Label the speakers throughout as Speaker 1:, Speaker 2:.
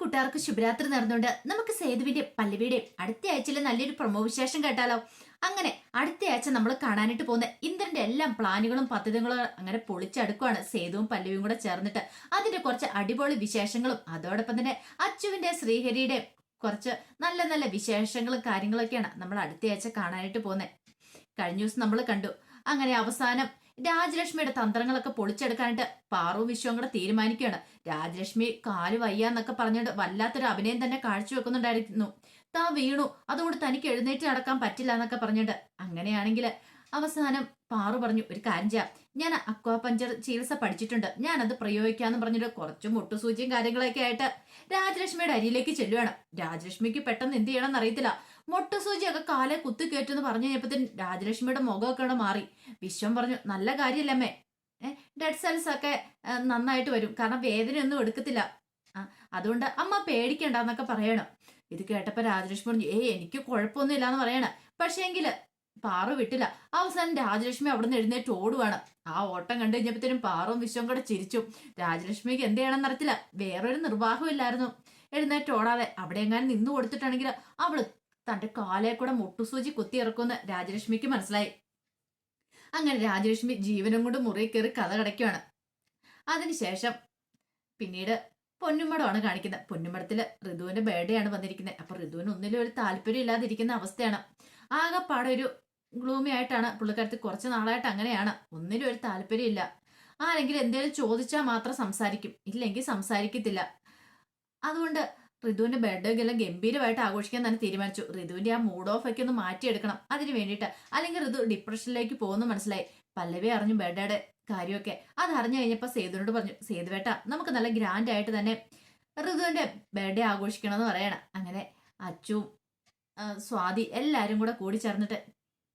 Speaker 1: കൂട്ടുകാർക്ക് ശുഭരാത്രി നടന്നുകൊണ്ട് നമുക്ക് സേതുവിന്റെ പല്ലവിയുടെയും അടുത്ത ആഴ്ചയിലെ നല്ലൊരു പ്രമോ വിശേഷം കേട്ടാലോ? അങ്ങനെ അടുത്ത ആഴ്ച നമ്മൾ കാണാനായിട്ട് പോകുന്ന ഇന്ദ്രന്റെ എല്ലാം പ്ലാനുകളും പദ്ധതികളും അങ്ങനെ പൊളിച്ചടുക്കുവാണ് സേതുവും പല്ലവിയും കൂടെ ചേർന്നിട്ട്. അതിന്റെ കുറച്ച് അടിപൊളി വിശേഷങ്ങളും അതോടൊപ്പം തന്നെ അച്ചുവിന്റെ ശ്രീഹരിയുടെ കുറച്ച് നല്ല നല്ല വിശേഷങ്ങളും കാര്യങ്ങളൊക്കെയാണ് നമ്മൾ അടുത്ത ആഴ്ച കാണാനായിട്ട് പോകുന്നത്. കഴിഞ്ഞ ദിവസം നമ്മൾ കണ്ടു. അങ്ങനെ അവസാനം രാജലക്ഷ്മിയുടെ തന്ത്രങ്ങളൊക്കെ പൊളിച്ചെടുക്കാനായിട്ട് പാറു വിശ്വം കൂടെ തീരുമാനിക്കുകയാണ്. രാജലക്ഷ്മി കാൽ വയ്യാന്നൊക്കെ പറഞ്ഞിട്ട് വല്ലാത്തൊരു അഭിനയം തന്നെ കാഴ്ചവെക്കുന്നുണ്ടായിരുന്നു താ വീണു അതുകൊണ്ട് തനിക്ക് എഴുന്നേറ്റ് നടക്കാൻ പറ്റില്ല എന്നൊക്കെ പറഞ്ഞിട്ട് അങ്ങനെയാണെങ്കിൽ അവസാനം പാറു പറഞ്ഞു ഒരു കാര്യം ചെയ്യാം. ഞാൻ അക്വാ പഞ്ചർ ചികിത്സ പഠിച്ചിട്ടുണ്ട്. ഞാൻ അത് പ്രയോഗിക്കാന്ന് പറഞ്ഞിട്ട് കുറച്ച് മുട്ടുസൂചിയും കാര്യങ്ങളൊക്കെ ആയിട്ട് രാജലക്ഷ്മിയുടെ അരിയിലേക്ക് ചെല്ലുവാണ്. രാജലക്ഷ്മിക്ക് പെട്ടെന്ന് എന്ത് ചെയ്യണം എന്നറിയത്തില്ല മുട്ടുസൂചിയൊക്കെ കാലെ കുത്തി കയറ്റെന്ന് പറഞ്ഞു കഴിഞ്ഞപ്പത്തിന് രാജലക്ഷ്മിയുടെ മുഖമൊക്കെ അവിടെ മാറി. വിശ്വം പറഞ്ഞു നല്ല കാര്യമല്ലമ്മേ ഡെഡ് സെൽസ് ഒക്കെ നന്നായിട്ട് വരും. കാരണം വേദനയൊന്നും എടുക്കത്തില്ല. അതുകൊണ്ട് അമ്മ പേടിക്കണ്ടെന്നൊക്കെ പറയണം. ഇത് കേട്ടപ്പോൾ രാജലക്ഷ്മി പറഞ്ഞു ഏയ് എനിക്ക് കുഴപ്പമൊന്നും എന്ന് പറയണം പക്ഷേങ്കിൽ പാറു വിട്ടില്ല. അവസാനം രാജലക്ഷ്മി അവിടുന്ന് എഴുന്നേറ്റ് ഓടുവാണ്. ആ ഓട്ടം കണ്ടു കഴിഞ്ഞപ്പോഴത്തേനും പാറും വിശ്വം കൂടെ ചിരിച്ചു. രാജലക്ഷ്മിക്ക് എന്ത് ചെയ്യണം നടത്തില്ല വേറൊരു നിർവാഹമില്ലായിരുന്നു എഴുന്നേറ്റ് ഓടാതെ അവിടെ എങ്ങാനും നിന്ന് കൊടുത്തിട്ടാണെങ്കിൽ അവൾ തന്റെ കാലേ കൂടെ മുട്ടുസൂചി കുത്തി ഇറക്കുമെന്ന് രാജലക്ഷ്മിക്ക് മനസ്സിലായി. അങ്ങനെ രാജലക്ഷ്മി ജീവനും കൊണ്ട് മുറി കയറി കഥ കടയ്ക്കുകയാണ് അതിനുശേഷം പിന്നീട് പൊന്നുമടമാണ് കാണിക്കുന്നത്. പൊന്നുമടത്തിൽ ഋതുവിന്റെ ബർത്ത്ഡേ ആണ് വന്നിരിക്കുന്നത്. അപ്പൊ ഋതുവിന് ഒന്നിലും ഒരു താല്പര്യം ഇല്ലാതിരിക്കുന്ന അവസ്ഥയാണ്. ആകെപ്പാടെ ഒരു ഗ്ലൂമി ആയിട്ടാണ് പുള്ളിക്കാരത്തി കുറച്ച് നാളായിട്ട് അങ്ങനെയാണ്. ഒന്നിലും ഒരു താല്പര്യം ഇല്ല. ആരെങ്കിലും എന്തെങ്കിലും ചോദിച്ചാൽ മാത്രം സംസാരിക്കും. ഇല്ലെങ്കിൽ സംസാരിക്കത്തില്ല. അതുകൊണ്ട് ഋതുവിന്റെ ബർത്ത്ഡേ എല്ലാം ഗംഭീരമായിട്ട് ആഘോഷിക്കാൻ തന്നെ തീരുമാനിച്ചു. ഋതുവിന്റെ ആ മൂഡ് ഓഫ് ഒക്കെ ഒന്ന് മാറ്റിയെടുക്കണം. അതിന് വേണ്ടിയിട്ട് അല്ലെങ്കിൽ ഋതു ഡിപ്രഷനിലേക്ക് പോകുന്നു മനസ്സിലായി. പല്ലവി അറിഞ്ഞു ബർത്ത്ഡേയുടെ കാര്യമൊക്കെ. അത് അറിഞ്ഞു കഴിഞ്ഞപ്പോൾ സേതുവിനോട് പറഞ്ഞു സേതുവേട്ട നമുക്ക് നല്ല ഗ്രാൻഡ് ആയിട്ട് തന്നെ ഋതുവിന്റെ ബർത്ത്ഡേ ആഘോഷിക്കണം എന്ന് പറയണം. അങ്ങനെ അച്ചുവും ആ, സ്വാതി എല്ലാവരും കൂടെ കൂടി ചേർന്നിട്ട്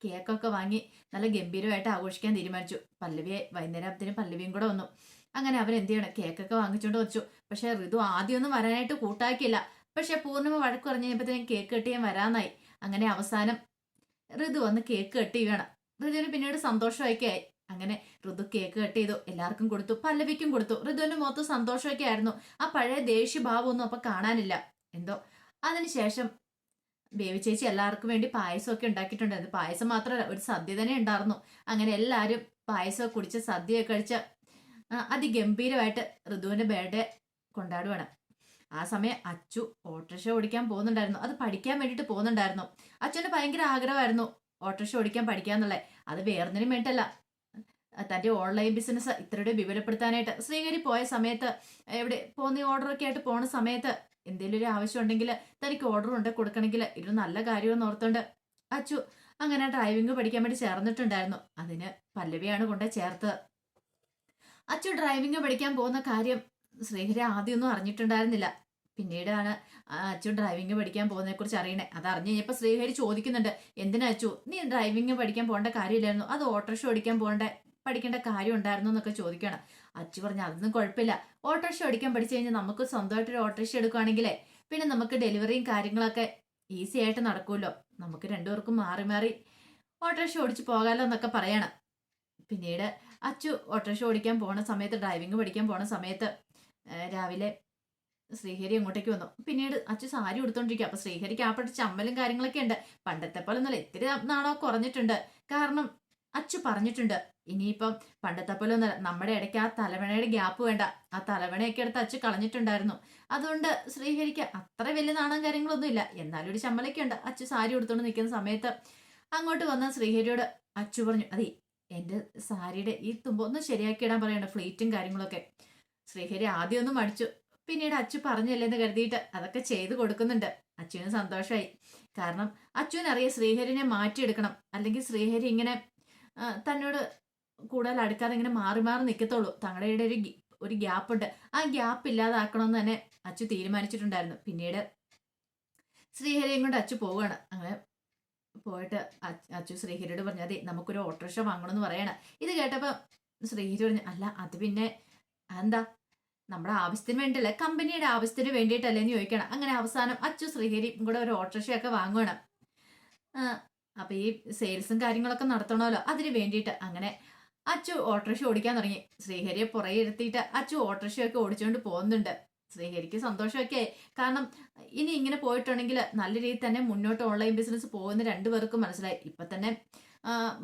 Speaker 1: കേക്കൊക്കെ വാങ്ങി നല്ല ഗംഭീരമായിട്ട് ആഘോഷിക്കാൻ തീരുമാനിച്ചു. പല്ലവിയെ വൈകുന്നേരത്തിന് പല്ലവിയും കൂടെ വന്നു. അങ്ങനെ അവൻ എന്ത് ചെയ്യണം? കേക്കൊക്കെ വാങ്ങിച്ചുകൊണ്ട് വെച്ചു. പക്ഷെ ഋതു ആദ്യമൊന്നും വരാനായിട്ട് കൂട്ടാക്കിയില്ല. പക്ഷെ പൂർണിമ വഴക്ക് പറഞ്ഞു കഴിഞ്ഞപ്പോഴത്തേക്കും കേക്ക് കെട്ടിയാൻ വരാന്നായി അങ്ങനെ അവസാനം ഋതു വന്ന് കേക്ക് കെട്ടി വേണം. ഋതുവിന് പിന്നീട് സന്തോഷമൊക്കെ ആയി. അങ്ങനെ ഋതു കേക്ക് കട്ട് ചെയ്തു. എല്ലാവർക്കും കൊടുത്തു. പല്ലവിക്കും കൊടുത്തു. ഋതുവിന്റെ മുഖത്ത് സന്തോഷമൊക്കെ ആയിരുന്നു. ആ പഴയ ദേഷ്യഭാവമൊന്നും അപ്പൊ കാണാനില്ല. എന്തോ? അതിനുശേഷം ബേബി ചേച്ചി എല്ലാവർക്കും വേണ്ടി പായസമൊക്കെ ഉണ്ടാക്കിയിട്ടുണ്ടായിരുന്നു പായസം മാത്രമല്ല ഒരു സദ്യ തന്നെ ഉണ്ടായിരുന്നു. അങ്ങനെ എല്ലാവരും പായസമൊക്കെ കുടിച്ച് സദ്യയൊക്കെ കഴിച്ച് അതിഗംഭീരമായിട്ട് ഋതുവിന്റെ ബർത്ത്ഡേ കൊണ്ടാടുവാണ്. ആ സമയം അച്ചു ഓട്ടോറിക്ഷ ഓടിക്കാൻ പോകുന്നുണ്ടായിരുന്നു. അത് പഠിക്കാൻ വേണ്ടിയിട്ട് പോകുന്നുണ്ടായിരുന്നു. അച്ഛന് ഭയങ്കര ആഗ്രഹമായിരുന്നു ഓട്ടോറിക്ഷ ഓടിക്കാൻ പഠിക്കാന്നുള്ളത്. അത് വേറൊന്നിനും വേണ്ടിട്ടല്ല തന്റെ ഓൺലൈൻ ബിസിനസ് ഇത്രയുടെ വിപുലപ്പെടുത്താനായിട്ട് സ്വീകരി പോയ സമയത്ത് എവിടെ പോകുന്ന ഓർഡറൊക്കെ ആയിട്ട് പോണ സമയത്ത് എന്തെങ്കിലും ഒരു ആവശ്യം ഉണ്ടെങ്കിൽ തനിക്ക് ഓർഡർ ഉണ്ട് കൊടുക്കണമെങ്കിൽ ഇത് നല്ല കാര്യമെന്ന് ഓർത്തുകൊണ്ട് അച്ചു അങ്ങനെ ഡ്രൈവിംഗ് പഠിക്കാൻ വേണ്ടി ചേർന്നിട്ടുണ്ടായിരുന്നു. അതിന് പല്ലവിയാണ് കൊണ്ട് ചേർത്തത് അച്ചു ഡ്രൈവിംഗ് പഠിക്കാൻ പോകുന്ന കാര്യം ശ്രീഹരി ആദ്യമൊന്നും അറിഞ്ഞിട്ടുണ്ടായിരുന്നില്ല. പിന്നീടാണ് അച്ചു ഡ്രൈവിംഗ് പഠിക്കാൻ പോകുന്നതിനെ കുറിച്ച് അറിയണേ. അത് അറിഞ്ഞു കഴിഞ്ഞപ്പോൾ ശ്രീഹരി ചോദിക്കുന്നുണ്ട് എന്തിനാ അച്ചു നീ ഡ്രൈവിംഗ് പഠിക്കാൻ പോകേണ്ട കാര്യമില്ലായിരുന്നു? അത് ഓട്ടോറിക്ഷ ഓടിക്കാൻ പോകേണ്ട പഠിക്കേണ്ട കാര്യം ഉണ്ടായിരുന്നു എന്നൊക്കെ ചോദിക്കണം അച്ചു പറഞ്ഞു അതൊന്നും കുഴപ്പമില്ല. ഓട്ടോറിക്ഷ ഓടിക്കാൻ പഠിച്ചു കഴിഞ്ഞാൽ നമുക്ക് സ്വന്തമായിട്ട് ഒരു ഓട്ടോറിക്ഷ എടുക്കുകയാണെങ്കിലേ പിന്നെ നമുക്ക് ഡെലിവറിയും കാര്യങ്ങളൊക്കെ ഈസി ആയിട്ട് നടക്കുമല്ലോ. നമുക്ക് രണ്ടുപേർക്കും മാറി മാറി ഓട്ടോറിക്ഷ ഓടിച്ച് പോകാമല്ലോ എന്നൊക്കെ പറയണം. പിന്നീട് അച്ചു ഓട്ടോറിക്ഷ ഓടിക്കാൻ പോണ സമയത്ത് ഡ്രൈവിംഗ് പഠിക്കാൻ പോണ സമയത്ത് രാവിലെ ശ്രീഹരി അങ്ങോട്ടേക്ക് വന്നു. പിന്നീട് അച്ചു സാരി ഉടുത്തോണ്ടിരിക്കുക അപ്പൊ ശ്രീഹരിക്ക് ആ പഠിച്ച അമ്മലും കാര്യങ്ങളൊക്കെ ഉണ്ട്. പണ്ടത്തെ പോലെ ഒന്നുമില്ല ഇത്തിരി നാണോ കുറഞ്ഞിട്ടുണ്ട്. കാരണം അച്ചു പറഞ്ഞിട്ടുണ്ട് ഇനിയിപ്പം പണ്ടത്തെ പോലെ ഒന്നല്ല നമ്മുടെ ഇടയ്ക്ക് ആ തലവണയുടെ ഗ്യാപ്പ് വേണ്ട. ആ തലവണയൊക്കെ എടുത്ത് അച്ചു കളഞ്ഞിട്ടുണ്ടായിരുന്നു. അതുകൊണ്ട് ശ്രീഹരിക്ക് അത്ര വലിയ നാണം കാര്യങ്ങളൊന്നും ഇല്ല. എന്നാലും ഒരു ചമ്മലൊക്കെ ഉണ്ട്. അച്ചു സാരി ഉടുത്തോണ്ട് നിൽക്കുന്ന സമയത്ത് അങ്ങോട്ട് വന്ന ശ്രീഹരിയോട് അച്ചു പറഞ്ഞു അതെ എന്റെ സാരിയുടെ ഈ തുമ്പൊന്ന് ശരിയാക്കി ഇടാൻ പറയണ്ട ഫ്ലീറ്റും കാര്യങ്ങളൊക്കെ. ശ്രീഹരി ആദ്യം ഒന്നും മടിച്ചു. പിന്നീട് അച്ചു പറഞ്ഞല്ലേന്ന് കരുതിയിട്ട് അതൊക്കെ ചെയ്തു കൊടുക്കുന്നുണ്ട്. അച്ചുവിന് സന്തോഷമായി കാരണം അച്ചുവിനറിയാം ശ്രീഹരിനെ മാറ്റിയെടുക്കണം. അല്ലെങ്കിൽ ശ്രീഹരി ഇങ്ങനെ തന്നോട് കൂടുതൽ അടുക്കാതെ ഇങ്ങനെ മാറി മാറി നിൽക്കത്തുള്ളൂ തങ്ങളുടെ ഒരു ഒരു ഗ്യാപ്പ് ഉണ്ട് ആ ഗ്യാപ്പ് ഇല്ലാതാക്കണമെന്ന് തന്നെ അച്ചു തീരുമാനിച്ചിട്ടുണ്ടായിരുന്നു. പിന്നീട് ശ്രീഹരിയും കൊണ്ട് അച്ചു പോവുകയാണ്. അങ്ങനെ പോയിട്ട് അച്ചു ശ്രീഹരിയോട് പറഞ്ഞു അതെ നമുക്കൊരു ഓട്ടോറിക്ഷ വാങ്ങണമെന്ന് പറയണ. ഇത് കേട്ടപ്പോൾ ശ്രീഹരി പറഞ്ഞു അല്ല അത് പിന്നെ എന്താ? നമ്മുടെ ആവശ്യത്തിന് വേണ്ടിയല്ലേ? കമ്പനിയുടെ ആവശ്യത്തിന് വേണ്ടിയിട്ടല്ലേ എന്ന് ചോദിക്കണം. അങ്ങനെ അവസാനം അച്ചു ശ്രീഹരിയും കൂടെ ഒരു ഓട്ടോറിക്ഷയൊക്കെ വാങ്ങുകയാണ് ആ, അപ്പൊ ഈ സെയിൽസും കാര്യങ്ങളൊക്കെ നടത്തണമല്ലോ അതിന് വേണ്ടിയിട്ട് അങ്ങനെ അച്ചു ഓട്ടോറിക്ഷ ഓടിക്കാൻ തുടങ്ങി. ശ്രീഹരിയെ പുറകെ ഇരുത്തിയിട്ട് അച്ചു ഓട്ടോറിക്ഷയൊക്കെ ഓടിച്ചുകൊണ്ട് പോകുന്നുണ്ട്. ശ്രീഹരിക്ക് സന്തോഷമൊക്കെ. കാരണം ഇനി ഇങ്ങനെ പോയിട്ടുണ്ടെങ്കിൽ നല്ല രീതിയിൽ തന്നെ മുന്നോട്ട് ഓൺലൈൻ ബിസിനസ് പോകുന്ന രണ്ടുപേർക്കും മനസ്സിലായി. ഇപ്പൊ തന്നെ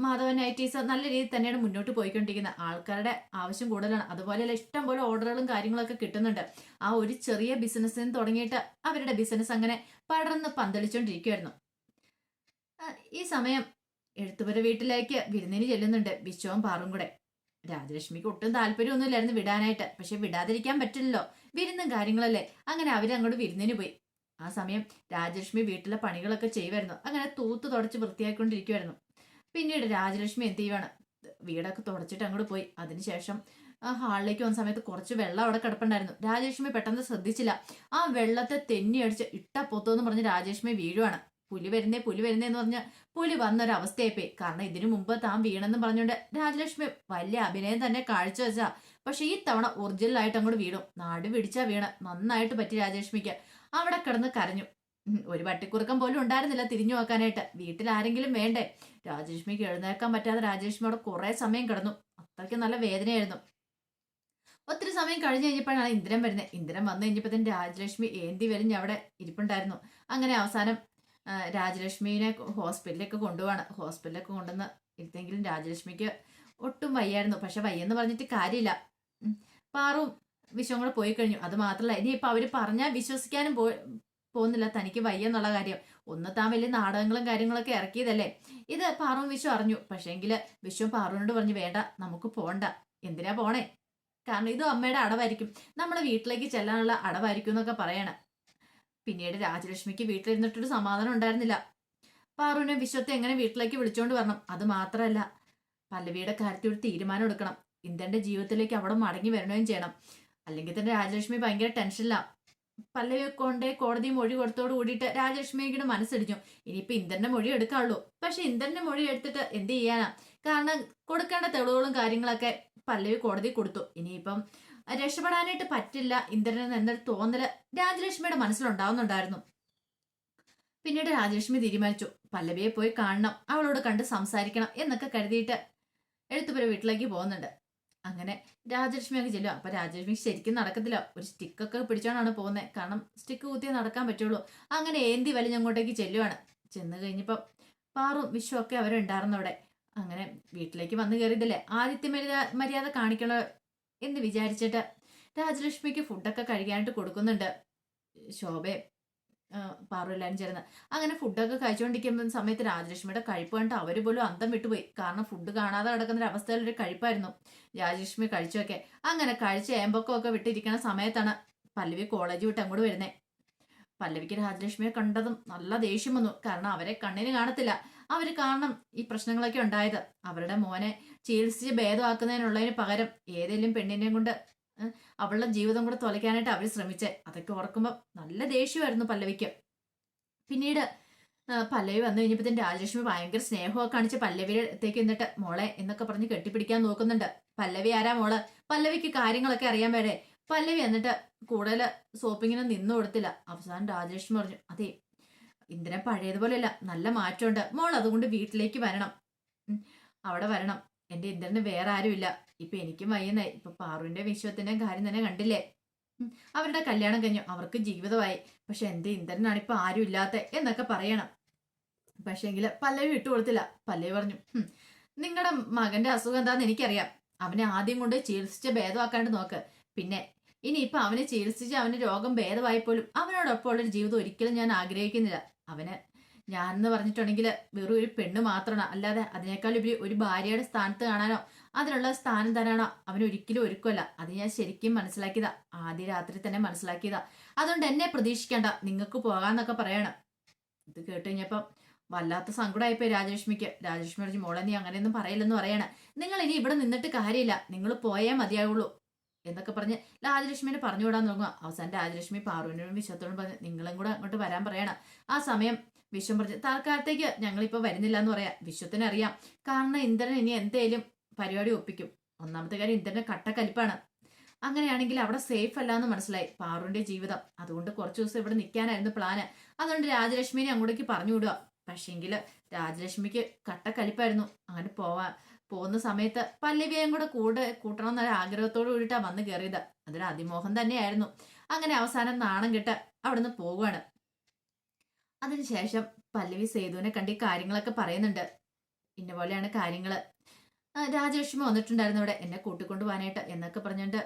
Speaker 1: മാധവൻ ഐറ്റീസ് നല്ല രീതിയിൽ തന്നെയാണ് മുന്നോട്ട് പോയിക്കൊണ്ടിരിക്കുന്നത്. ആൾക്കാരുടെ ആവശ്യം കൂടുതലാണ്. അതുപോലെ ഇഷ്ടം പോലെ ഓർഡറുകളും കാര്യങ്ങളൊക്കെ കിട്ടുന്നുണ്ട്. ആ ഒരു ചെറിയ ബിസിനസ്സിൽ തുടങ്ങിയിട്ട് അവരുടെ ബിസിനസ് അങ്ങനെ പടർന്ന് പന്തളിച്ചോണ്ടിരിക്കുവായിരുന്നു ഈ സമയം എഴുത്തുപുര വീട്ടിലേക്ക് വിരുന്നിന് ചെല്ലുന്നുണ്ട് വിശ്വവും പാറും കൂടെ. രാജലക്ഷ്മിക്ക് ഒട്ടും താല്പര്യമൊന്നുമില്ലായിരുന്നു വിടാനായിട്ട്. പക്ഷെ വിടാതിരിക്കാൻ പറ്റില്ലല്ലോ. വിരുന്നും കാര്യങ്ങളല്ലേ? അങ്ങനെ അവരങ്ങോട്ട് വിരുന്നിന് പോയി. ആ സമയം രാജലക്ഷ്മി വീട്ടിലെ പണികളൊക്കെ ചെയ്യുമായിരുന്നു അങ്ങനെ തൂത്ത് തുടച്ച് വൃത്തിയാക്കിക്കൊണ്ടിരിക്കുമായിരുന്നു പിന്നീട് രാജലക്ഷ്മി എന്ത് ചെയ്യുവാണ്? വീടൊക്കെ തുടച്ചിട്ട് അങ്ങോട്ട് പോയി. അതിനുശേഷം ആ ഹാളിലേക്ക് വന്ന സമയത്ത് കുറച്ച് വെള്ളം അവിടെ കിടപ്പുണ്ടായിരുന്നു. രാജലക്ഷ്മി പെട്ടെന്ന് ശ്രദ്ധിച്ചില്ല. ആ വെള്ളത്തെ തെന്നി അടിച്ച് ഇട്ട പൊത്തോന്ന് പറഞ്ഞ് രാജലക്ഷ്മി വീഴുവാണ്. പുലി വരുന്നേ പുലി വരുന്നേ എന്ന് പറഞ്ഞ പുലി വന്നൊരവസ്ഥയായിപ്പോയി. കാരണം ഇതിനു മുമ്പ് താൻ വീണെന്ന് പറഞ്ഞുകൊണ്ട് രാജലക്ഷ്മി വലിയ അഭിനയം തന്നെ കാഴ്ചവെച്ചാ പക്ഷെ ഈ തവണ ഒറിജിനലായിട്ട് അങ്ങോട്ട് വീണു. നാട് പിടിച്ചാ വീണ. നന്നായിട്ട് പറ്റി രാജലക്ഷ്മിക്ക്. അവിടെ കിടന്ന് കരഞ്ഞു. ഒരു പട്ടിക്കുറുക്കം പോലും ഉണ്ടായിരുന്നില്ല തിരിഞ്ഞു നോക്കാനായിട്ട്. വീട്ടിൽ ആരെങ്കിലും വേണ്ടേ? രാജലക്ഷ്മിക്ക് എഴുന്നേൽക്കാൻ പറ്റാതെ രാജലക്ഷ്മി അവിടെ കുറെ സമയം കിടന്നു. അത്രയ്ക്ക് നല്ല വേദനയായിരുന്നു. ഒത്തിരി സമയം കഴിഞ്ഞ് കഴിഞ്ഞപ്പോഴാണ് ഇന്ദ്രൻ വരുന്നത് ഇന്ദ്രൻ വന്നു കഴിഞ്ഞപ്പോൾ തന്നെ രാജലക്ഷ്മി ഏന്തി വലിഞ്ഞ് അവിടെ ഇരിപ്പുണ്ടായിരുന്നു. അങ്ങനെ അവസാനം രാജലക്ഷ്മിനെ ഹോസ്പിറ്റലിലേക്ക് കൊണ്ടുപോവാണ്. ഹോസ്പിറ്റലിലേക്ക് കൊണ്ടുവന്ന് ഇരുത്തെങ്കിലും രാജലക്ഷ്മിക്ക് ഒട്ടും വയ്യായിരുന്നു. പക്ഷെ വയ്യെന്ന് പറഞ്ഞിട്ട് കാര്യമില്ല. പാറും വിശ്വം കൂടെ പോയി കഴിഞ്ഞു. അത് മാത്രമല്ല ഇനിയിപ്പൊ അവർ പറഞ്ഞാൽ വിശ്വസിക്കാനും പോ പോകുന്നില്ല. തനിക്ക് വയ്യ എന്നുള്ള കാര്യം. ഒന്ന് താൻ വലിയ നാടകങ്ങളും കാര്യങ്ങളൊക്കെ ഇറക്കിയതല്ലേ? ഇത് പാറും വിശ്വം അറിഞ്ഞു. പക്ഷേങ്കിൽ വിശ്വം പാറുവിനോട് പറഞ്ഞു വേണ്ട നമുക്ക് പോണ്ട. എന്തിനാ പോണേ? കാരണം ഇതും അമ്മയുടെ അടവായിരിക്കും. നമ്മളെ വീട്ടിലേക്ക് ചെല്ലാനുള്ള അടവായിരിക്കും എന്നൊക്കെ പറയണം. പിന്നീട് രാജലക്ഷ്മിക്ക് വീട്ടിലിരുന്നിട്ടൊരു സമാധാനം ഉണ്ടായിരുന്നില്ല. പാറുവിനെ വിശ്വത്തെ എങ്ങനെ വീട്ടിലേക്ക് വിളിച്ചോണ്ട് വരണം? അത് മാത്രമല്ല പല്ലവിയുടെ കാര്യത്തിൽ ഒരു തീരുമാനം എടുക്കണം. ഇന്ദന്റെ ജീവിതത്തിലേക്ക് അവിടെ മടങ്ങി വരണയും ചെയ്യണം. അല്ലെങ്കിൽ തന്നെ രാജലക്ഷ്മി ഭയങ്കര ടെൻഷനില്ല പല്ലവി കൊണ്ടേ കോടതി മൊഴി കൊടുത്തോട് കൂടിയിട്ട് രാജലക്ഷ്മിയുടെ മനസ്സടിഞ്ഞു. ഇനിയിപ്പോ ഇന്ദ്രന്റെ മൊഴി എടുക്കാള്ളൂ. പക്ഷെ ഇന്ദ്രന്റെ മൊഴി എടുത്തിട്ട് എന്ത് ചെയ്യാനാ? കാരണം കൊടുക്കേണ്ട തെളിവുകളും കാര്യങ്ങളൊക്കെ പല്ലവി കോടതി കൊടുത്തു. ഇനിയിപ്പം രക്ഷപ്പെടാനായിട്ട് പറ്റില്ല ഇന്ദ്രൻ എന്നൊരു തോന്നൽ രാജലക്ഷ്മിയുടെ മനസ്സിലുണ്ടാവുന്നുണ്ടായിരുന്നു. പിന്നീട് രാജലക്ഷ്മി തീരുമാനിച്ചു. പല്ലവിയെ പോയി കാണണം. അവളോട് കണ്ട് സംസാരിക്കണം എന്നൊക്കെ കരുതിയിട്ട് എഴുത്തുപുര വീട്ടിലേക്ക് പോകുന്നുണ്ട്. അങ്ങനെ രാജലക്ഷ്മി അങ്ങ് ചെല്ലും അപ്പൊ രാജലക്ഷ്മി ശരിക്കും നടക്കത്തില്ല. ഒരു സ്റ്റിക്കൊക്കെ പിടിച്ചോണ്ടാണ് പോകുന്നത് കാരണം സ്റ്റിക്ക് കുത്തിയേ നടക്കാൻ പറ്റുള്ളൂ. അങ്ങനെ ഏന്തി വലിഞ്ഞ് അങ്ങോട്ടേക്ക് ചെല്ലുവാണ്. ചെന്ന് കഴിഞ്ഞപ്പോ പാറും വിശ്വം ഒക്കെ അവരുണ്ടായിരുന്നു അവിടെ. അങ്ങനെ വീട്ടിലേക്ക് വന്നു കയറിയതല്ലേ ആദിത്യ മര്യാദ കാണിക്കണോ എന്ന് വിചാരിച്ചിട്ട് രാജലക്ഷ്മിക്ക് ഫുഡൊക്കെ കഴിക്കാനായിട്ട് കൊടുക്കുന്നുണ്ട്. ശോഭയും പാറും ചേർന്ന്. അങ്ങനെ ഫുഡൊക്കെ കഴിച്ചുകൊണ്ടിരിക്കുന്ന സമയത്ത് രാജലക്ഷ്മിയുടെ കഴിപ്പ് കണ്ട് അവർ പോലും അന്തം വിട്ടുപോയി. കാരണം ഫുഡ് കാണാതെ കിടക്കുന്ന ഒരു അവസ്ഥയിലൊരു കഴിപ്പായിരുന്നു. രാജലക്ഷ്മി കഴിച്ചൊക്കെ അങ്ങനെ കഴിച്ച് ഏമ്പൊക്കമൊക്കെ വിട്ടിരിക്കുന്ന സമയത്താണ് പല്ലവി കോളേജ് വിട്ട് അങ്ങോട്ട് വരുന്നത് പല്ലവിക്ക് രാജലക്ഷ്മിയെ കണ്ടതും നല്ല ദേഷ്യം വന്നു. കാരണം അവരെ കണ്ണിന് കാണത്തില്ല. അവർ കാരണം ഈ പ്രശ്നങ്ങളൊക്കെ ഉണ്ടായത്. അവരുടെ മോനെ ചികിത്സിച്ച് ഭേദമാക്കുന്നതിനുള്ളതിന് പകരം ഏതെങ്കിലും പെണ്ണിനെയും കൊണ്ട് അവളുടെ ജീവിതം കൂടെ തുലയ്ക്കാനായിട്ട് അവർ ശ്രമിച്ചേ. അതൊക്കെ ഓർക്കുമ്പോൾ നല്ല ദേഷ്യമായിരുന്നു പല്ലവിക്ക്. പിന്നീട് പല്ലവി വന്നു കഴിഞ്ഞപ്പോൾ രാജലക്ഷ്മി ഭയങ്കര സ്നേഹമൊക്കെ കാണിച്ച് പല്ലവിയിലേക്ക് എന്നിട്ട് മോളെ എന്നൊക്കെ പറഞ്ഞ് കെട്ടിപ്പിടിക്കാൻ നോക്കുന്നുണ്ട്. പല്ലവി ആരാ മോൾ? പല്ലവിക്ക് കാര്യങ്ങളൊക്കെ അറിയാൻ വേണ്ടേ പല്ലവി എന്നിട്ട് കൂടുതൽ സോപ്പിങ്ങിന് നിന്നു കൊടുത്തില്ല അവസാനം രാജലക്ഷ്മി പറഞ്ഞു അതെ ഇന്ദ്രൻ പഴയതുപോലെയല്ല നല്ല മാറ്റമുണ്ട്. മോൾ അതുകൊണ്ട് വീട്ടിലേക്ക് വരണം. അവിടെ വരണം. എന്റെ ഇന്ദ്രന് വേറെ ആരുമില്ല ഇപ്പൊ എനിക്കും വയ്യുന്നായി. ഇപ്പൊ പാറുവിന്റെ വിശ്വത്തിന്റെ കാര്യം തന്നെ കണ്ടില്ലേ? അവരുടെ കല്യാണം കഴിഞ്ഞു. അവർക്ക് ജീവിതമായി. പക്ഷെ എന്റെ ഇന്ദ്രനാണ് ഇപ്പൊ ആരും ഇല്ലാത്ത എന്നൊക്കെ പറയണം. പക്ഷെങ്കിൽ പല്ലവി വിട്ടുകൊടുത്തില്ല പല്ലവി പറഞ്ഞു നിങ്ങളുടെ മകന്റെ അസുഖം എന്താന്ന് എനിക്കറിയാം. അവനെ ആദ്യം കൊണ്ട് ചികിത്സിച്ച് ഭേദമാക്കാണ്ട് നോക്ക്. പിന്നെ ഇനി ഇപ്പൊ അവനെ ചികിത്സിച്ച് അവന് രോഗം ഭേദമായപ്പോലും അവനോടൊപ്പം ഉള്ളൊരു ജീവിതം ഒരിക്കലും ഞാൻ ആഗ്രഹിക്കുന്നില്ല. അവന് ഞാനെന്ന് പറഞ്ഞിട്ടുണ്ടെങ്കിൽ വെറും ഒരു പെണ്ണ് മാത്രമാണ്. അല്ലാതെ അതിനേക്കാൾ ഉപരി ഒരു ഭാര്യയുടെ സ്ഥാനത്ത് കാണാനോ അതിനുള്ള സ്ഥാനം തരാനോ അവൻ ഒരിക്കലും ഒരുക്കുമല്ല. അത് ഞാൻ ശരിക്കും മനസ്സിലാക്കിയതാ. ആദ്യ രാത്രി തന്നെ മനസ്സിലാക്കിയതാ. അതുകൊണ്ട് എന്നെ പ്രതീക്ഷിക്കണ്ട. നിങ്ങൾക്ക് പോകാന്നൊക്കെ പറയണം. ഇത് കേട്ട് കഴിഞ്ഞപ്പം വല്ലാത്ത സങ്കടമായിപ്പോയി രാജലക്ഷ്മിക്ക്. രാജലക്ഷ്മി പറഞ്ഞു മോളെ നീ അങ്ങനെയൊന്നും പറയില്ലെന്ന് പറയണ. നിങ്ങൾ ഇനി ഇവിടെ നിന്നിട്ട് കാര്യമില്ല. നിങ്ങൾ പോയേ മതിയാവുള്ളൂ. എന്നൊക്കെ പറഞ്ഞ് രാജലക്ഷ്മിനെ പറഞ്ഞു വിടാൻ തുടങ്ങുക അവസാനം രാജലക്ഷ്മി പാറുവിനോടും വിശ്വത്തോടും പറഞ്ഞ് നിങ്ങളും കൂടെ അങ്ങോട്ട് വരാൻ പറയണം. ആ സമയം വിശ്വം പറഞ്ഞു തൽക്കാലത്തേക്ക് ഞങ്ങളിപ്പോൾ വരുന്നില്ല എന്ന് പറയാം. വിശ്വത്തിനറിയാം. കാരണം ഇന്ദ്രൻ ഇനി എന്തേലും പരിപാടി ഒപ്പിക്കും. ഒന്നാമത്തെ കാര്യം ഇന്ദ്രന്റെ കട്ടക്കലിപ്പാണ്. അങ്ങനെയാണെങ്കിൽ അവിടെ സേഫ് അല്ല എന്ന് മനസ്സിലായി പാറുവിന്റെ ജീവിതം. അതുകൊണ്ട് കുറച്ച് ദിവസം ഇവിടെ നിൽക്കാനായിരുന്നു പ്ലാന് അതുകൊണ്ട് രാജലക്ഷ്മിനെ അങ്ങോട്ടേക്ക് പറഞ്ഞു വിടുക. പക്ഷേങ്കിൽ രാജലക്ഷ്മിക്ക് കട്ടക്കലിപ്പായിരുന്നു. അങ്ങനെ പോവാ പോകുന്ന സമയത്ത് പല്ലവിയെയും കൂടെ കൂടെ കൂട്ടണം എന്നൊരു ആഗ്രഹത്തോട് കൂടിയിട്ടാണ് വന്ന് കയറിയത് അതൊരു അതിമോഹം തന്നെയായിരുന്നു. അങ്ങനെ അവസാനം നാണം കെട്ട് അവിടുന്ന് പോവുകയാണ്. അതിനുശേഷം പല്ലവി സേതുവിനെ കണ്ടി കാര്യങ്ങളൊക്കെ പറയുന്നുണ്ട്. ഇന്ന പോലെയാണ് കാര്യങ്ങൾ. ആ, രാജലക്ഷ്മി വന്നിട്ടുണ്ടായിരുന്നു ഇവിടെ എന്നെ കൂട്ടിക്കൊണ്ടു പോകാനായിട്ട് എന്നൊക്കെ പറഞ്ഞുകൊണ്ട്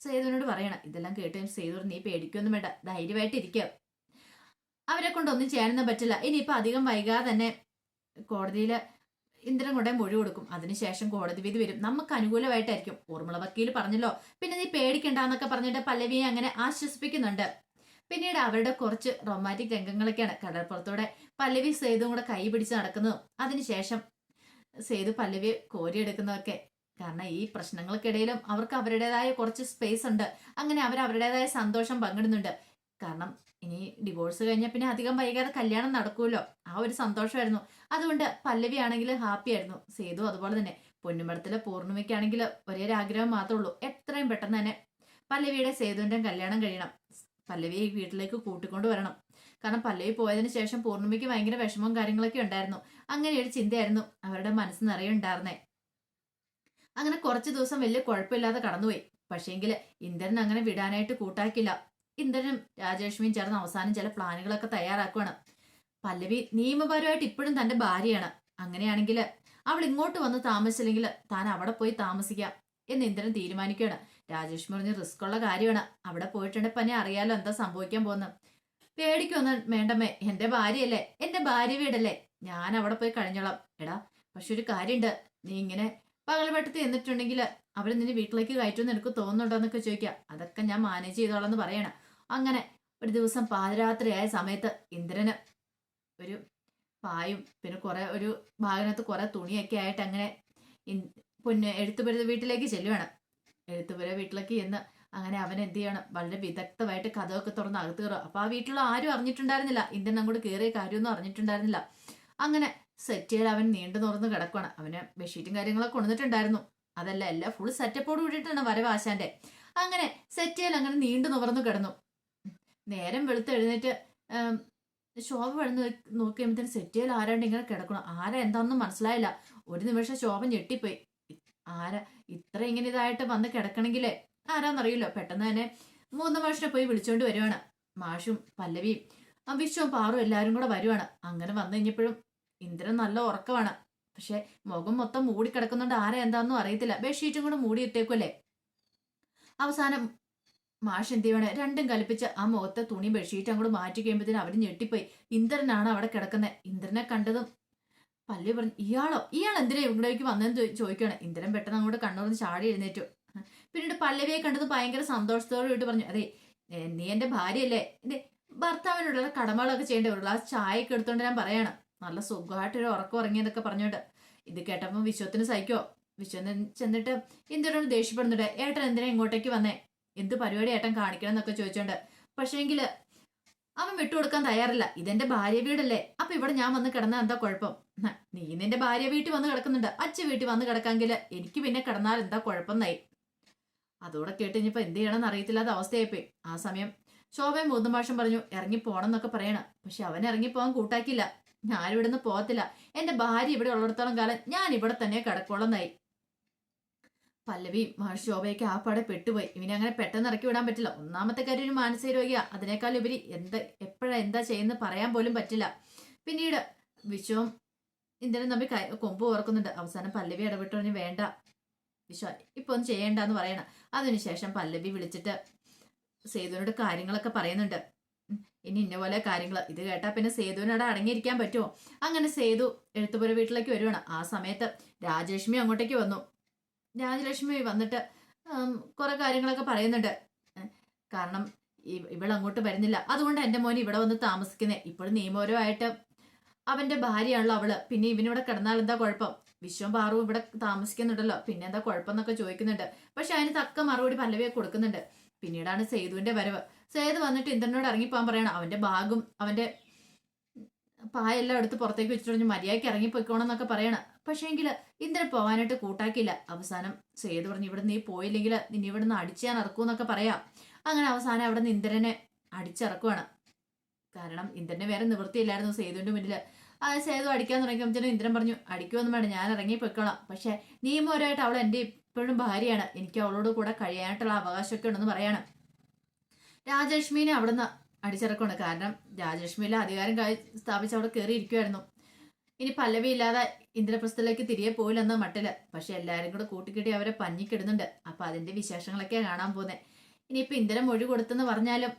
Speaker 1: സേതുവിനോട് പറയണം. ഇതെല്ലാം കേട്ട് സേതു നീ പേടിക്കൊന്നും വേണ്ട. ധൈര്യമായിട്ട് ഇരിക്കുക അവരെ കൊണ്ടൊന്നും ചെയ്യാനൊന്നും പറ്റില്ല. ഇനിയിപ്പോൾ അധികം വൈകാതെ തന്നെ കോടതിയിൽ ഇന്ദ്രൻ കൊണ്ടേ മൊഴി കൊടുക്കും. അതിനുശേഷം കോടതി വിധി വരും. നമുക്ക് അനുകൂലമായിട്ടായിരിക്കും. ഊർമിള വക്കീൽ പറഞ്ഞല്ലോ. പിന്നെ നീ പേടിക്കണ്ടെന്നൊക്കെ പറഞ്ഞിട്ട് പല്ലവിയെ അങ്ങനെ ആശ്വസിപ്പിക്കുന്നുണ്ട്. പിന്നീട് അവരുടെ കുറച്ച് റൊമാന്റിക് രംഗങ്ങളൊക്കെയാണ്. കടൽപ്പുറത്തോടെ പല്ലവി സേതുവും കൂടെ കൈ പിടിച്ച് നടക്കുന്നതും അതിനുശേഷം സേതു പല്ലവിയെ കോരിയെടുക്കുന്നതൊക്കെ കാരണം ഈ പ്രശ്നങ്ങൾക്കിടയിലും അവർക്ക് അവരുടേതായ കുറച്ച് സ്പേസ് ഉണ്ട്. അങ്ങനെ അവർ അവരുടേതായ സന്തോഷം പങ്കിടുന്നുണ്ട്. കാരണം ഇനി ഡിവോഴ്സ് കഴിഞ്ഞാൽ പിന്നെ അധികം വൈകാതെ കല്യാണം നടക്കുമല്ലോ. ആ ഒരു സന്തോഷമായിരുന്നു. അതുകൊണ്ട് പല്ലവി ആണെങ്കിൽ ഹാപ്പി ആയിരുന്നു. സേതു അതുപോലെ തന്നെ. പൊന്നുമടത്തിലെ പൂർണിമയ്ക്കാണെങ്കിൽ ഒരേ ഒരു ആഗ്രഹം മാത്രമേ ഉള്ളൂ. എത്രയും പെട്ടെന്ന് തന്നെ പല്ലവിയുടെ സേതുവിന്റെ കല്യാണം കഴിയണം. പല്ലവിയെ വീട്ടിലേക്ക് കൂട്ടിക്കൊണ്ടു വരണം. കാരണം പല്ലവി പോയതിന് ശേഷം പൂർണിമയ്ക്ക് ഭയങ്കര വിഷമവും കാര്യങ്ങളൊക്കെ ഉണ്ടായിരുന്നു. അങ്ങനെ ഒരു ചിന്തയായിരുന്നു അവരുടെ മനസ്സ് നിറയെ ഉണ്ടായിരുന്നേ അങ്ങനെ കുറച്ച് ദിവസം വലിയ കുഴപ്പമില്ലാതെ കടന്നുപോയി. പക്ഷേങ്കിൽ ഇന്ദ്രൻ അങ്ങനെ വിടാനായിട്ട് കൂട്ടാക്കില്ല. ഇന്ദ്രനും രാജലക്ഷ്മിയും ചേർന്ന് അവസാനം ചില പ്ലാനുകളൊക്കെ തയ്യാറാക്കുകയാണ് പല്ലവി നിയമപരമായിട്ട് ഇപ്പോഴും തന്റെ ഭാര്യയാണ്. അങ്ങനെയാണെങ്കിൽ അവൾ ഇങ്ങോട്ട് വന്ന് താമസിച്ചില്ലെങ്കിൽ താൻ അവിടെ പോയി താമസിക്കാം എന്ന് ഇന്ദ്രൻ തീരുമാനിക്കുകയാണ്. രാജലക്ഷ്മി പറഞ്ഞ് റിസ്ക് ഉള്ള കാര്യമാണ്. അവിടെ പോയിട്ടുണ്ടെങ്കിൽ പനി അറിയാലോ എന്താ സംഭവിക്കാൻ പോകുന്നത്. പേടിക്കൊന്നും വേണ്ടമ്മേ എന്റെ ഭാര്യയല്ലേ? എന്റെ ഭാര്യ വീടല്ലേ? ഞാൻ അവിടെ പോയി കഴിഞ്ഞോളാം. എടാ പക്ഷെ ഒരു കാര്യമുണ്ട്. നീ ഇങ്ങനെ പകൽവെട്ടത്ത് എന്നിട്ടുണ്ടെങ്കിൽ അവർ നിന്നെ വീട്ടിലേക്ക് കയറ്റുമെന്ന് എനിക്ക് തോന്നുന്നുണ്ടോ എന്നൊക്കെ ചോദിക്കുക. അതൊക്കെ ഞാൻ മാനേജ് ചെയ്തോളാം എന്ന് പറയണം. അങ്ങനെ ഒരു ദിവസം പാതിരാത്രിയായ സമയത്ത് ഇന്ദ്രന് ഒരു പായും പിന്നെ കുറെ ഒരു ഭാഗനകത്ത് കുറെ തുണിയൊക്കെ ആയിട്ട് അങ്ങനെ പൊന്ന് എഴുത്തുപുര വീട്ടിലേക്ക് ചെല്ലുവാണ്. എഴുത്തുപുര വീട്ടിലേക്ക് എന്ന് അങ്ങനെ അവൻ എന്ത് ചെയ്യണം? വളരെ വിദഗ്ധമായിട്ട് കഥയൊക്കെ തുറന്ന് അകത്ത് കയറുക അപ്പൊ ആ വീട്ടിലുള്ള ആരും അറിഞ്ഞിട്ടുണ്ടായിരുന്നില്ല. ഇന്ത്യൻ അങ്ങോട്ട് കയറിയ കാര്യമൊന്നും അറിഞ്ഞിട്ടുണ്ടായിരുന്നില്ല. അങ്ങനെ സെറ്റിയിൽ അവൻ നീണ്ടു തുറന്ന് കിടക്കുകയാണ് അവന് ബെഡ്ഷീറ്റും കാര്യങ്ങളൊക്കെ കൊണ്ടുവന്നിട്ടുണ്ടായിരുന്നു. അതല്ല എല്ലാം ഫുൾ സെറ്റപ്പോട് കൂടിയിട്ടാണ് വരവ് ആശാന്റെ. അങ്ങനെ സെറ്റിയിൽ അങ്ങനെ നീണ്ടു നിവർന്നു കിടന്നു. നേരം വെളുത്ത് എഴുന്നേറ്റ് ശോഭ വെളുന്ന് നോക്കിയപ്പോഴത്തേന് സെറ്റിയിൽ ആരാണ്ട് ഇങ്ങനെ കിടക്കണം. ആരാ എന്താണെന്നും മനസ്സിലായില്ല. ഒരു നിമിഷം ശോഭ ഞെട്ടിപ്പോയി. ആരാ ഇത്ര ഇങ്ങനെ ഇതായിട്ട് വന്ന് കിടക്കണമെങ്കിലേ ആരാന്നറിയില്ല. പെട്ടെന്ന് തന്നെ മൂന്ന് മാഷിനെ പോയി വിളിച്ചോണ്ട് വരുവാണ്. മാഷും പല്ലവിയും വിശ്വവും പാറും എല്ലാവരും കൂടെ വരുവാണ്. അങ്ങനെ വന്നു കഴിഞ്ഞപ്പോഴും ഇന്ദ്രൻ നല്ല ഉറക്കമാണ്. പക്ഷെ മുഖം മൊത്തം മൂടി കിടക്കുന്നുണ്ട് ആരാ എന്താണെന്നും അറിയത്തില്ല. ബെഡ്ഷീറ്റും കൂടെ മൂടി ഇട്ടേക്കുമല്ലേ അവസാനം മാഷ് എന്ത് ചെയ്യണേ രണ്ടും കൽപ്പിച്ച് ആ മുഖത്തെ തുണി ബെഡ്ഷീറ്റ് അങ്ങോട്ട് മാറ്റി കഴിയുമ്പോഴത്തേനും അവർ ഞെട്ടിപ്പോയി. ഇന്ദ്രനാണ് അവിടെ കിടക്കുന്നത് ഇന്ദ്രനെ കണ്ടതും പല്ലി പറഞ്ഞു ഇയാളോ? ഇയാൾ എന്തിനാ ഇവിടേക്ക് വന്നെന്ന് ചോ- ചോദിക്കുകയാണ്. ഇന്ദ്രൻ പെട്ടെന്ന് അങ്ങോട്ട് കണ്ണൂർന്ന് ചാടി എഴുന്നേറ്റു. പിന്നീട് പല്ലവിയെ കണ്ടത് ഭയങ്കര സന്തോഷത്തോടെ വിട്ട് പറഞ്ഞു അതെ നീ എന്റെ ഭാര്യയല്ലേ? എന്റെ ഭർത്താവിനോടുള്ള കടമകളൊക്കെ ചെയ്യേണ്ട? ഒരു ഗ്ലാസ് ചായയൊക്കെ എടുത്തോണ്ട് ഞാൻ പറയാണ്. നല്ല സുഖമായിട്ടൊരു ഉറക്കം ഉറങ്ങിയെന്നൊക്കെ പറഞ്ഞോട്ട് ഇത് കേട്ടപ്പോൾ വിശ്വത്തിന് സഹിക്കോ? വിശ്വന് ചെന്നിട്ട് എന്തിനോട് ദേഷ്യപ്പെടുന്നുണ്ട്. ഏട്ടൻ എന്തിനാ ഇങ്ങോട്ടേക്ക് വന്നേ? എന്ത് പരിപാടി ഏട്ടൻ കാണിക്കണം എന്നൊക്കെ ചോദിച്ചോണ്ട്. പക്ഷേങ്കിൽ അവൻ വിട്ടുകൊടുക്കാൻ തയ്യാറില്ല. ഇതെന്റെ ഭാര്യ വീടല്ലേ? അപ്പൊ ഇവിടെ ഞാൻ വന്ന് കിടന്ന എന്താ കുഴപ്പം? നീ നിന്റെ ഭാര്യ വീട്ടിൽ വന്ന് കിടക്കുന്നുണ്ട്. അച്ഛൻ വീട്ടിൽ വന്ന് കിടക്കാമെങ്കിൽ എനിക്ക് പിന്നെ കിടന്നാൽ എന്താ കുഴപ്പം എന്നായി അതോടെ കേട്ട് ഇനിയിപ്പോ എന്ത് ചെയ്യണമെന്ന് അറിയത്തില്ലാത്ത അവസ്ഥയായിപ്പോയി. ആ സമയം ശോഭയും മൂന്നും ഭാഷം പറഞ്ഞു ഇറങ്ങി പോകണം എന്നൊക്കെ പറയണം. പക്ഷെ അവൻ ഇറങ്ങി പോകാൻ കൂട്ടാക്കില്ല ഞാൻ ഇവിടുന്ന് പോകത്തില്ല. എന്റെ ഭാര്യ ഇവിടെ ഉള്ളിടത്തോളം കാലം ഞാൻ ഇവിടെ തന്നെ കിടക്കോളന്നായി പല്ലവി മഹർഷി ശോഭയൊക്കെ ആ പാടെ പെട്ടുപോയി. ഇവനെ അങ്ങനെ പെട്ടെന്ന് ഇറക്കി വിടാൻ പറ്റില്ല. ഒന്നാമത്തെ കാര്യം ഒരു മാനസിക രോഗിയാ. അതിനേക്കാൾ ഉപരി എന്ത് എപ്പോഴാ എന്താ ചെയ്യുന്നത് പറയാൻ പോലും പറ്റില്ല. പിന്നീട് വിശ്വം ഇന്ദ്രൻ തമ്മിൽ കൊമ്പ് ഓർക്കുന്നുണ്ട്. അവസാനം പല്ലവി ഇടപെട്ടവന് വേണ്ട വിശ്വ ഇപ്പൊ ഒന്നും ചെയ്യണ്ടെന്ന് പറയണം. അതിനുശേഷം പല്ലവി വിളിച്ചിട്ട് സേതുവിനോട് കാര്യങ്ങളൊക്കെ പറയുന്നുണ്ട്. ഇനി ഇന്ന പോലെ കാര്യങ്ങൾ ഇത് കേട്ടാ പിന്നെ സേതുവിനോട് അടങ്ങിയിരിക്കാൻ പറ്റുമോ? അങ്ങനെ സേതു എഴുത്തുപുര വീട്ടിലേക്ക് വരുവാണ്. ആ സമയത്ത് രാജേഷ്മി അങ്ങോട്ടേക്ക് വന്നു. രാജലക്ഷ്മി വന്നിട്ട് കുറെ കാര്യങ്ങളൊക്കെ പറയുന്നുണ്ട്. കാരണം ഇവളങ്ങോട്ട് വരുന്നില്ല. അതുകൊണ്ട് എന്റെ മോൻ ഇവിടെ വന്ന് താമസിക്കുന്നേ. ഇപ്പോഴും നിയമപരമായിട്ട് അവന്റെ ഭാര്യയാണല്ലോ അവൾ. പിന്നെ ഇവനിവിടെ കിടന്നാൽ എന്താ കുഴപ്പം? വിശ്വം പാറും ഇവിടെ താമസിക്കുന്നുണ്ടല്ലോ. പിന്നെ എന്താ കുഴപ്പം എന്നൊക്കെ ചോദിക്കുന്നുണ്ട്. പക്ഷെ അതിന് തക്ക മറുപടി പല്ലവിയെ കൊടുക്കുന്നുണ്ട്. പിന്നീടാണ് സേതുവിന്റെ വരവ്. സേതു വന്നിട്ട് ഇന്ദ്രനോട് ഇറങ്ങിപ്പോകാൻ പറയണം. അവന്റെ ബാഗും അവന്റെ പായെല്ലാം എടുത്ത് പുറത്തേക്ക് വെച്ചിട്ട് മര്യാദയ്ക്ക് ഇറങ്ങിപ്പോയിക്കോണം എന്നൊക്കെ പറയണം പക്ഷേങ്കിൽ ഇന്ദ്രൻ പോകാനായിട്ട് കൂട്ടാക്കിയില്ല. അവസാനം സേതു പറഞ്ഞു ഇവിടെ നീ പോയില്ലെങ്കിൽ നിന്നെ ഇവിടെ നിന്ന് അടിച്ചാൻ ഇറക്കൂന്നൊക്കെ പറയാം. അങ്ങനെ അവസാനം അവിടെ നിന്ന് ഇന്ദ്രനെ അടിച്ചിറക്കുവാണ്. കാരണം ഇന്ദ്രനെ വേറെ നിവൃത്തിയില്ലായിരുന്നു സേതുവിന്റെ മുന്നിൽ ആ സേതു അടിക്കാൻ തുടങ്ങിയപ്പോൾ ഇന്ദ്രൻ പറഞ്ഞു അടിക്കുമെന്നും വേണ്ട ഞാൻ ഇറങ്ങി പൊയ്ക്കോളാം പക്ഷെ നിയമപരമായിട്ട് അവൾ എന്റെ ഇപ്പോഴും ഭാര്യയാണ്. എനിക്ക് അവളോട് കൂടെ കഴിയാനായിട്ടുള്ള അവകാശമൊക്കെ ഉണ്ടെന്ന് പറയാണ്. രാജലക്ഷ്മിനെ അവിടുന്ന് അടിച്ചിറക്കണം കാരണം രാജലക്ഷ്മിയിലെ അധികാരം സ്ഥാപിച്ച് അവിടെ കയറിയിരിക്കുമായിരുന്നു ഇനി പല്ലവി ഇല്ലാതെ ഇന്ദ്രപ്രസ്ഥത്തിലേക്ക് തിരികെ പോയില്ലെന്ന് മട്ടിൽ. പക്ഷെ എല്ലാവരും കൂടെ കൂട്ടിക്കെട്ടി അവരെ പഞ്ഞിക്കിടുന്നുണ്ട്. അപ്പൊ അതിന്റെ വിശേഷങ്ങളൊക്കെ കാണാൻ പോകുന്നത് ഇനിയിപ്പോ ഇന്ദ്രൻ മൊഴി കൊടുത്തെന്ന് പറഞ്ഞാലും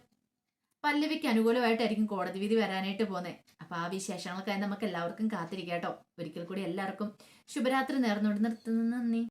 Speaker 1: പല്ലവിക്ക് അനുകൂലമായിട്ടായിരിക്കും കോടതി വിധി വരാനായിട്ട് പോകുന്നത് അപ്പൊ ആ വിശേഷങ്ങൾക്കായി നമുക്ക് എല്ലാവർക്കും കാത്തിരിക്കാം കേട്ടോ. ഒരിക്കൽ കൂടി എല്ലാവർക്കും ശുഭരാത്രി നേർന്നുകൊണ്ട് നിർത്തുന്നു. നന്ദി.